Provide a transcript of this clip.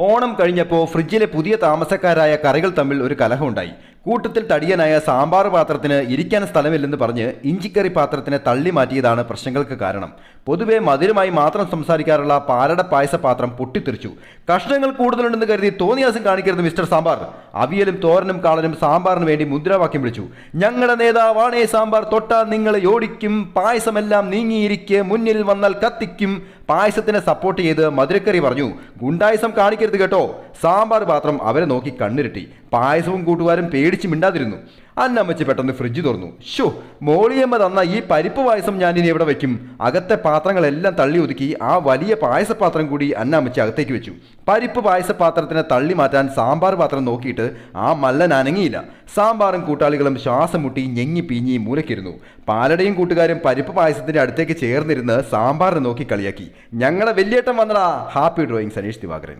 ഓണം കഴിഞ്ഞപ്പോൾ ഫ്രിഡ്ജിലെ പുതിയ താമസക്കാരായ കറികൾ തമ്മിൽ ഒരു കലഹമുണ്ടായി. കൂട്ടത്തിൽ തടിയനായ സാമ്പാർ പാത്രത്തിന് ഇരിക്കാൻ സ്ഥലമില്ലെന്ന് പറഞ്ഞ് ഇഞ്ചിക്കറി പാത്രത്തിനെ തള്ളി മാറ്റിയതാണ് പ്രശ്നങ്ങൾക്ക് കാരണം. പൊതുവെ മധുരമായി മാത്രം സംസാരിക്കാറുള്ള പാലട പായസ പാത്രം പൊട്ടിത്തെറിച്ചു. കഷ്ണങ്ങൾ കൂടുതലുണ്ടെന്ന് കരുതി തോന്നിയാസം കാണിക്കരുത് മിസ്റ്റർ സാമ്പാർ. അവിയലും തോരനും കാളനും സാമ്പാറിന് വേണ്ടി മുദ്രാവാക്യം വിളിച്ചു. ഞങ്ങളുടെ നേതാവാണേ സാമ്പാർ. തൊട്ടാൽ നിങ്ങളെ യോടിക്കും പായസമെല്ലാം നീങ്ങിയിരിക്കെ. മുന്നിൽ വന്നാൽ കത്തിക്കും. പായസത്തിനെ സപ്പോർട്ട് ചെയ്ത് മധുരക്കറി പറഞ്ഞു. ഗുണ്ടായസം കാണിക്കരുത് കേട്ടോ. സാമ്പാർ പാത്രം അവരെ നോക്കി കണ്ണിരട്ടി. പായസവും കൂട്ടുകാരും പേടിച്ച് മിണ്ടാതിരുന്നു. അന്നമ്മച്ചി പെട്ടെന്ന് ഫ്രിഡ്ജ് തുറന്നു. ഷോ മോളിയമ്മ തന്ന ഈ പരിപ്പ് പായസം ഞാൻ ഇനി എവിടെ വയ്ക്കും? അകത്തെ പാത്രങ്ങളെല്ലാം തള്ളി ഒതുക്കി ആ വലിയ പായസപാത്രം കൂടി അന്നമ്മച്ചി അകത്തേക്ക് വെച്ചു. പരിപ്പ് പായസപാത്രത്തിനെ തള്ളി മാറ്റാൻ സാമ്പാർ പാത്രം നോക്കിയിട്ട് ആ മല്ലൻ അനങ്ങിയില്ല. സാമ്പാറും കൂട്ടാളികളും ശ്വാസം മുട്ടി ഞെങ്ങി പീഞ്ഞി മൂലക്കിരുന്നു പാലടയും കൂട്ടുകാരും പരിപ്പ് പായസത്തിന്റെ അടുത്തേക്ക് ചേർന്നിരുന്ന് സാമ്പാറിനെ നോക്കി കളിയാക്കി. ഞങ്ങളെ വലിയേട്ടം വന്നടാ. Happy drawing Saneesh Divakaran.